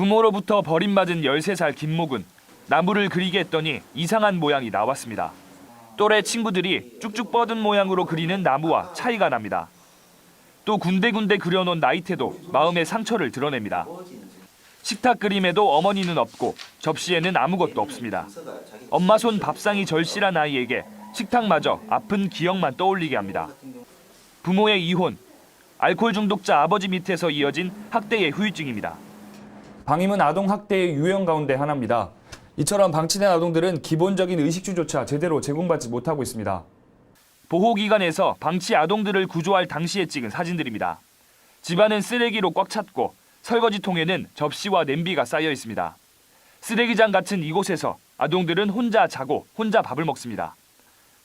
부모로부터 버림받은 13살 김목은 나무를 그리게 했더니 이상한 모양이 나왔습니다. 또래 친구들이 쭉쭉 뻗은 모양으로 그리는 나무와 차이가 납니다. 또 군데군데 그려놓은 나이테도 마음의 상처를 드러냅니다. 식탁 그림에도 어머니는 없고 접시에는 아무것도 없습니다. 엄마 손 밥상이 절실한 아이에게 식탁마저 아픈 기억만 떠올리게 합니다. 부모의 이혼, 알코올 중독자 아버지 밑에서 이어진 학대의 후유증입니다. 방임은 아동 학대의 유형 가운데 하나입니다. 이처럼 방치된 아동들은 기본적인 의식주조차 제대로 제공받지 못하고 있습니다. 보호기관에서 방치 아동들을 구조할 당시에 찍은 사진들입니다. 집안은 쓰레기로 꽉 찼고 설거지통에는 접시와 냄비가 쌓여 있습니다. 쓰레기장 같은 이곳에서 아동들은 혼자 자고 혼자 밥을 먹습니다.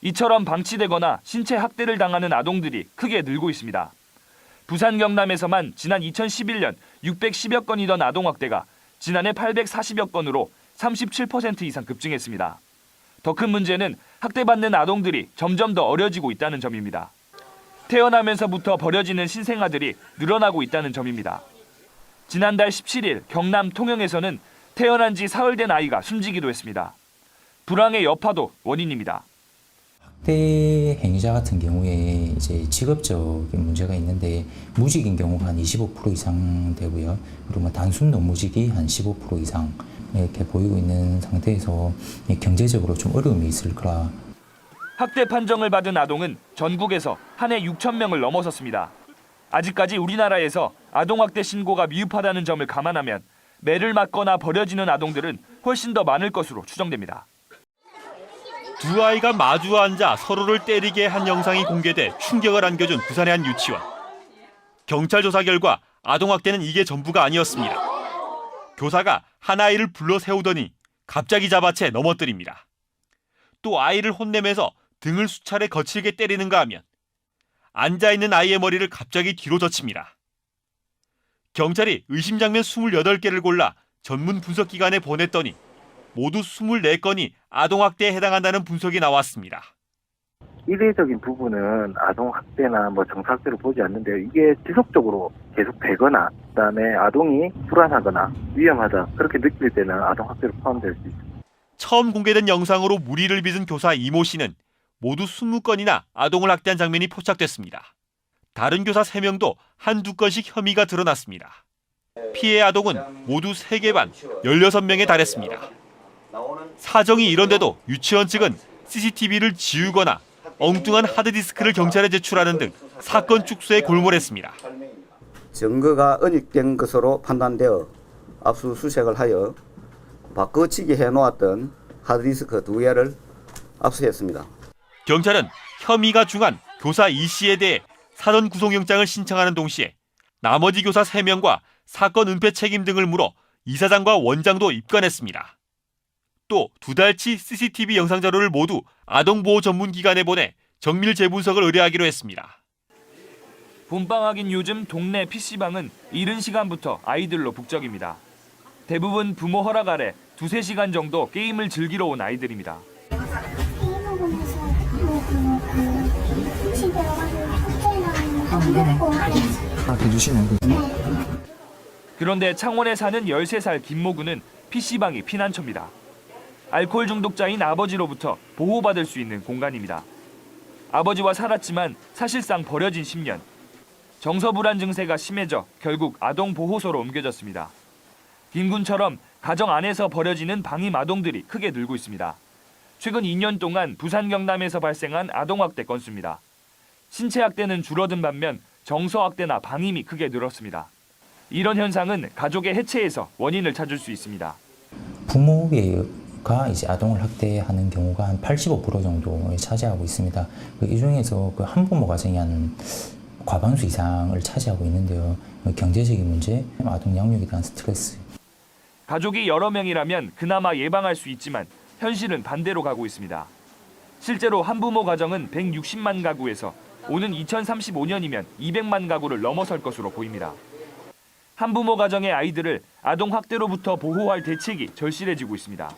이처럼 방치되거나 신체 학대를 당하는 아동들이 크게 늘고 있습니다. 부산 경남에서만 지난 2011년 610여 건이던 아동학대가 지난해 840여 건으로 37% 이상 급증했습니다. 더 큰 문제는 학대받는 아동들이 점점 더 어려지고 있다는 점입니다. 태어나면서부터 버려지는 신생아들이 늘어나고 있다는 점입니다. 지난달 17일 경남 통영에서는 태어난 지 사흘 된 아이가 숨지기도 했습니다. 불황의 여파도 원인입니다. 학대 행위자 같은 경우에 이제 직업적인 문제가 있는데 무직인 경우가 한 25% 이상 되고요. 그리고 뭐 단순 노무직이 한 15% 이상 이렇게 보이고 있는 상태에서 경제적으로 좀 어려움이 있을 거라 학대 판정을 받은 아동은 전국에서 한 해 6천 명을 넘어섰습니다. 아직까지 우리나라에서 아동학대 신고가 미흡하다는 점을 감안하면 매를 맞거나 버려지는 아동들은 훨씬 더 많을 것으로 추정됩니다. 두 아이가 마주 앉아 서로를 때리게 한 영상이 공개돼 충격을 안겨준 부산의 한 유치원. 경찰 조사 결과 아동학대는 이게 전부가 아니었습니다. 교사가 한 아이를 불러 세우더니 갑자기 잡아채 넘어뜨립니다. 또 아이를 혼내면서 등을 수차례 거칠게 때리는가 하면 앉아있는 아이의 머리를 갑자기 뒤로 젖힙니다. 경찰이 의심 장면 28개를 골라 전문 분석기관에 보냈더니 모두 24건이 아동학대에 해당한다는 분석이 나왔습니다. 이례적인 부분은 아동 학대나 뭐 정사학대로 보지 않는데요. 이게 지속적으로 계속 되거나 그다음에 아동이 불안하거나 위험하다 그렇게 느낄 때는 아동 학대로 포함될 수 있습니다. 처음 공개된 영상으로 무리를 빚은 교사 이모 씨는 모두 20건이나 아동을 학대한 장면이 포착됐습니다. 다른 교사 3명도 한두 건씩 혐의가 드러났습니다. 피해 아동은 모두 3개 반 16명에 달했습니다. 사정이 이런데도 유치원 측은 CCTV를 지우거나 엉뚱한 하드디스크를 경찰에 제출하는 등 사건 축소에 골몰했습니다. 증거가 은닉된 것으로 판단되어 압수수색을 하여 바꿔치기 해놓았던 하드디스크 두 개를 압수했습니다. 경찰은 혐의가 중한 교사 이 씨에 대해 사전 구속영장을 신청하는 동시에 나머지 교사 3명과 사건 은폐 책임 등을 물어 이사장과 원장도 입건했습니다. 또 두 달치 CCTV 영상 자료를 모두 아동보호 전문기관에 보내 정밀 재분석을 의뢰하기로 했습니다. 봄방학인 요즘 동네 PC방은 이른 시간부터 아이들로 북적입니다. 대부분 부모 허락 아래 두세 시간 정도 게임을 즐기러 온 아이들입니다. 그런데 창원에 사는 13살 김모구는 PC방이 피난처입니다. 알코올 중독자인 아버지로부터 보호받을 수 있는 공간입니다. 아버지와 살았지만 사실상 버려진 10년. 정서 불안 증세가 심해져 결국 아동 보호소로 옮겨졌습니다. 김군처럼 가정 안에서 버려지는 방임 아동들이 크게 늘고 있습니다. 최근 2년 동안 부산 경남에서 발생한 아동학대 건수입니다. 신체 학대는 줄어든 반면 정서 학대나 방임이 크게 늘었습니다. 이런 현상은 가족의 해체에서 원인을 찾을 수 있습니다. 부모 가 이제 아동을 학대하는 경우가 한 85% 정도 차지하고 있습니다. 그이 중에서 그 한부모 가정이 한 과반수 이상을 차지하고 있는데요. 경제적인 문제, 아동 양육에 대한 스트레스, 가족이 여러 명이라면 그나마 예방할 수 있지만 현실은 반대로 가고 있습니다. 실제로 한부모 가정은 160만 가구에서 오는 2035년이면 200만 가구를 넘어설 것으로 보입니다. 한부모 가정의 아이들을 아동 학대로부터 보호할 대책이 절실해지고 있습니다.